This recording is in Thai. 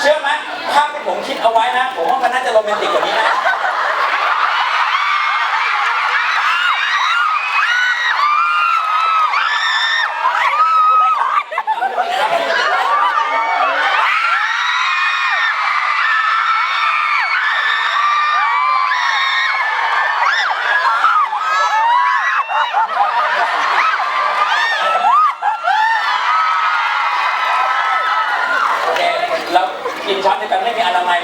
เชื่อไหมภาพที่ผมคิดเอาไว้นะ ผมว่ามันน่าจะโรแมนติกกว่านี้นะ โอเคแล้วกินช้อนเดียวกันไม่มีอนามัย